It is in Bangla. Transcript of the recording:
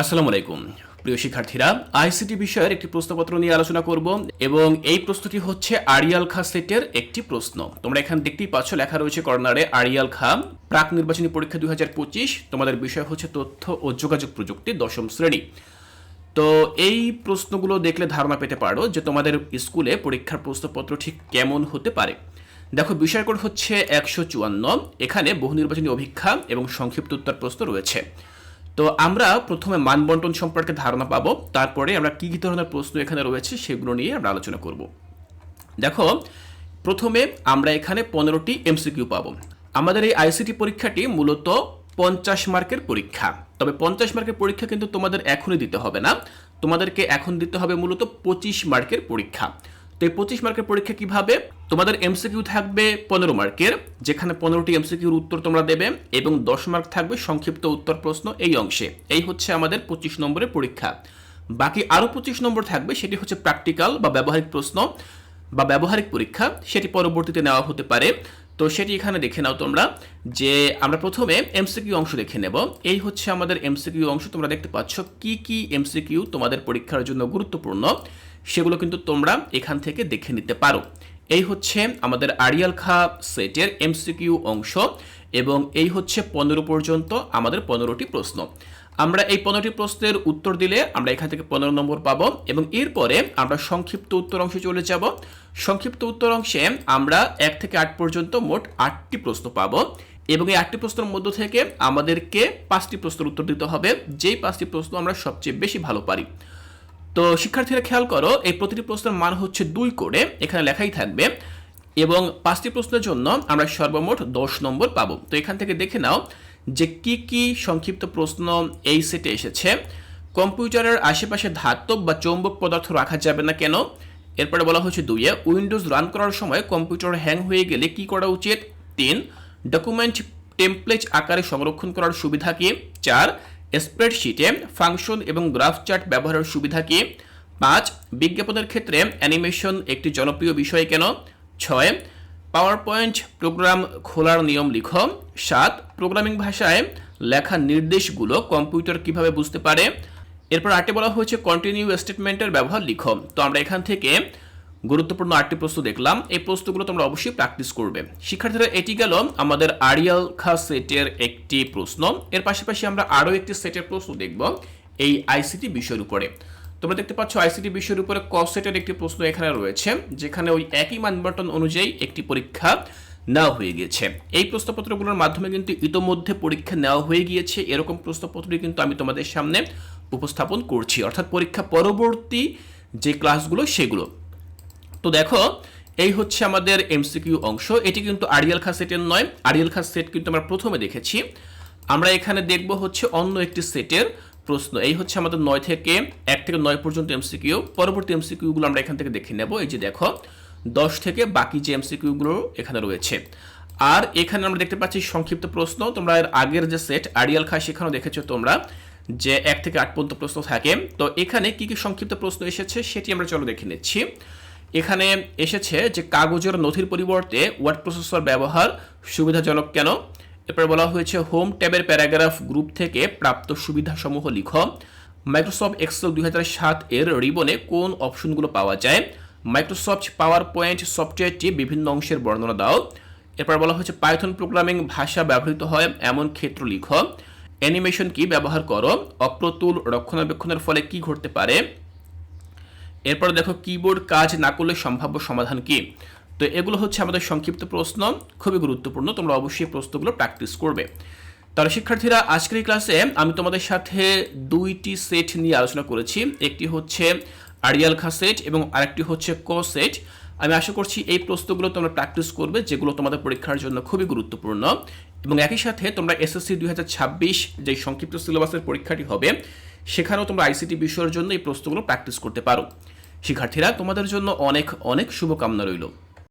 আসসালামু আলাইকুম। প্রিয় শিক্ষার্থীরা, আইসিটি বিষয়ের একটি প্রশ্নপত্র নিয়ে আলোচনা করব এবং এই প্রশ্নটি হচ্ছে আরিয়াল খা সেটের একটি প্রশ্ন। তোমরা এখানে দেখতেই পাচ্ছ লেখা রয়েছে কর্নারে আরিয়াল খা, প্রাক নির্বাচনী পরীক্ষা দু হাজার পঁচিশ, তোমাদের বিষয় হচ্ছে তথ্য ও যোগাযোগ প্রযুক্তি দশম শ্রেণি। তো এই প্রশ্নগুলো দেখলে ধারণা পেতে পারো যে তোমাদের স্কুলে পরীক্ষার প্রশ্নপত্র ঠিক কেমন হতে পারে। দেখো বিষয় কোড হচ্ছে একশো চুয়ান্ন, এখানে বহু নির্বাচনী অভিক্ষা এবং সংক্ষিপ্ত উত্তর প্রশ্ন রয়েছে। তো আমরা প্রথমে মানবন্টন সম্পর্কে ধারণা পাবো, তারপরে আমরা কী কী ধরনের প্রশ্ন এখানে রয়েছে সেগুলো নিয়ে আমরা আলোচনা করব। দেখো, প্রথমে আমরা এখানে পনেরোটি এমসিকিউ পাবো। আমাদের এই আইসিটি পরীক্ষাটি মূলত পঞ্চাশ মার্কের পরীক্ষা। তবে পঞ্চাশ মার্কের পরীক্ষা কিন্তু তোমাদের এখনই দিতে হবে না। তোমাদেরকে এখন দিতে হবে মূলত পঁচিশ মার্কের পরীক্ষা। তো এই পঁচিশ মার্কের পরীক্ষা কীভাবে? তোমাদের এমসিকিউ থাকবে পনেরো মার্কের, যেখানে পনেরোটি এমসিকিউর উত্তর তোমরা দেবে এবং দশ মার্ক থাকবে সংক্ষিপ্ত উত্তর প্রশ্ন এই অংশে। এই হচ্ছে আমাদের পঁচিশ নম্বরের পরীক্ষা। বাকি আরও পঁচিশ নম্বর থাকবে, সেটি হচ্ছে প্র্যাকটিক্যাল বা ব্যবহারিক প্রশ্ন বা ব্যবহারিক পরীক্ষা। সেটি পরবর্তীতে নেওয়া হতে পারে। তো সেটি এখানে দেখে নাও তোমরা যে আমরা প্রথমে এমসিকিউ অংশ দেখে নেব। এই হচ্ছে আমাদের এমসিকিউ অংশ। তোমরা দেখতে পাচ্ছ কি কি এমসিকিউ তোমাদের পরীক্ষার জন্য গুরুত্বপূর্ণ। সেগুলো কিন্তু তোমরা এখান থেকে দেখে নিতে পারো। এই হচ্ছে আমাদের আরিয়াল খা সেটের এমসিকিউ অংশ এবং এই হচ্ছে পনেরো পর্যন্ত আমাদের পনেরোটি প্রশ্ন। আমরা এই পনেরোটি প্রশ্নের উত্তর দিলে আমরা এখান থেকে পনেরো নম্বর পাবো এবং এরপরে আমরা সংক্ষিপ্ত উত্তর অংশে চলে যাব। সংক্ষিপ্ত উত্তর অংশে আমরা এক থেকে আট পর্যন্ত মোট আটটি প্রশ্ন পাবো এবং এই আটটি প্রশ্নের মধ্য থেকে আমাদেরকে পাঁচটি প্রশ্নের উত্তর দিতে হবে। যেই পাঁচটি প্রশ্ন আমরা সবচেয়ে বেশি ভালো পারি। তো শিক্ষার্থীরা খেয়াল করো, এই প্রতিটি প্রশ্নের মান হচ্ছে দুই করে, এখানে লেখাই থাকবে। এবং পাঁচটি প্রশ্নের জন্য আমরা সর্বমোট দশ নম্বর পাবো। তো এখান থেকে দেখে নাও যে কি কি সংক্ষিপ্ত প্রশ্ন এই সেটে এসেছে। কম্পিউটারের আশেপাশে ধাতব বা চৌম্বক পদার্থ রাখা যাবে না কেন? এরপরে বলা হচ্ছে দুইয়ে উইন্ডোজ রান করার সময় কম্পিউটার হ্যাং হয়ে গেলে কি করা উচিত? তিন, ডকুমেন্ট টেমপ্লেট আকারে সংরক্ষণ করার সুবিধা কি? চার স্প্রেডশিটে ফাংশন এবং গ্রাফ চার্ট ব্যবহারের সুবিধা কি? পাঁচ, বিজ্ঞাপনের ক্ষেত্রে অ্যানিমেশন একটি জনপ্রিয় বিষয় কেন? ছয় পাওয়ার পয়েন্ট প্রোগ্রাম খোলার নিয়ম লিখ। সাত প্রোগ্রামিং ভাষায় লেখা নির্দেশগুলো কম্পিউটার কীভাবে বুঝতে পারে? এরপর আটে বলা হয়েছে কন্টিনিউ স্টেটমেন্টের ব্যবহার লিখ। তো আমরা এখান থেকে গুরুত্বপূর্ণ আটটি প্রশ্ন দেখলাম। এই প্রশ্নগুলো তোমরা অবশ্যই প্র্যাকটিস করবে। শিক্ষার্থীরা, এটি গেল আমাদের আরিয়াল খা সেটের একটি প্রশ্ন। এর পাশাপাশি আমরা আরও একটি সেটের প্রশ্ন দেখব এই আইসিটি বিষয়ের উপরে। তোমরা দেখতে পাচ্ছ আইসিটি বিষয়ের উপরে ক সেটের একটি প্রশ্ন এখানে রয়েছে, যেখানে ওই একই মানবন্টন অনুযায়ী একটি পরীক্ষা নেওয়া হয়ে গিয়েছে এই প্রশ্নপত্রগুলোর মাধ্যমে কিন্তু ইতোমধ্যে পরীক্ষা নেওয়া হয়ে গিয়েছে। এরকম প্রশ্নপত্রটি কিন্তু আমি তোমাদের সামনে উপস্থাপন করছি। অর্থাৎ পরীক্ষা পরবর্তী যে ক্লাসগুলো সেগুলো। তো দেখো, এই হচ্ছে আমাদের এমসিকিউ অংশ। এটি কিন্তু আরিয়াল খা সেটের নয়। আরিয়াল খা সেট কিন্তু আমরা প্রথমে দেখেছি। আমরা এখানে দেখব হচ্ছে অন্য একটি সেটের প্রশ্ন। এই হচ্ছে আমাদের নয় থেকে এক থেকে নয় পর্যন্ত এমসিকিউ পরবর্তী এমসিকিউগুলো আমরা এখান থেকে দেখে নেব। এই যে দেখো, দশ থেকে বাকি যে এমসিকিউগুলো এখানে রয়েছে। আর এখানে আমরা দেখতে পাচ্ছি সংক্ষিপ্ত প্রশ্ন। তোমরা এর আগের যে সেট আরিয়াল খা সেখানেও দেখেছ তোমরা যে এক থেকে আট পর্যন্ত প্রশ্ন থাকে। তো এখানে কি কি সংক্ষিপ্ত প্রশ্ন এসেছে সেটি আমরা চলো দেখে নিচ্ছি। এখানে এসেছে যে কাগজের নথির পরিবর্তে ওয়ার্ড প্রসেসর ব্যবহার সুবিধাজনক কেন? এরপর বলা হয়েছে হোম ট্যাবের প্যারাগ্রাফ গ্রুপ থেকে প্রাপ্ত সুবিধাসমূহ লিখ। মাইক্রোসফট এক্সেল দুই সাত এর রিবনে কোন অপশনগুলো পাওয়া যায়? মাইক্রোসফট পাওয়ার পয়েন্ট সফটওয়্যারটি বিভিন্ন অংশের বর্ণনা দাও। এরপর বলা হয়েছে পাইথন প্রোগ্রামিং ভাষা ব্যবহৃত হয় এমন ক্ষেত্র লিখ। অ্যানিমেশন কি ব্যবহার করো? অপ্রতুল রক্ষণাবেক্ষণের ফলে কি ঘটতে পারে? এরপর দেখো কিবোর্ড কাজ না করলে সম্ভাব্য সমাধান কি? তো এগুলো হচ্ছে আমাদের সংক্ষিপ্ত প্রশ্ন, খুবই গুরুত্বপূর্ণ, তোমরা অবশ্যই প্রশ্নগুলো প্র্যাকটিস করবে। তাহলে শিক্ষার্থীরা, আজকের ক্লাসে আমি তোমাদের সাথে দুইটি সেট নিয়ে আলোচনা করেছি, একটি হচ্ছে আরিয়াল খা সেট এবং আরেকটি হচ্ছে ক সেট আমি আশা করছি এই প্রশ্নগুলো তোমরা প্র্যাকটিস করবে, যেগুলো তোমাদের পরীক্ষার জন্য খুবই গুরুত্বপূর্ণ। এবং একই সাথে তোমরা এসএসসি দুই হাজার ছাব্বিশ যে সংক্ষিপ্ত সিলেবাসের পরীক্ষাটি হবে সেখানেও তোমরা আইসিটি বিষয়ের জন্য এই প্রশ্নগুলো প্র্যাকটিস করতে পারো। শিক্ষার্থীরা, তোমাদের জন্য অনেক অনেক শুভকামনা রইল।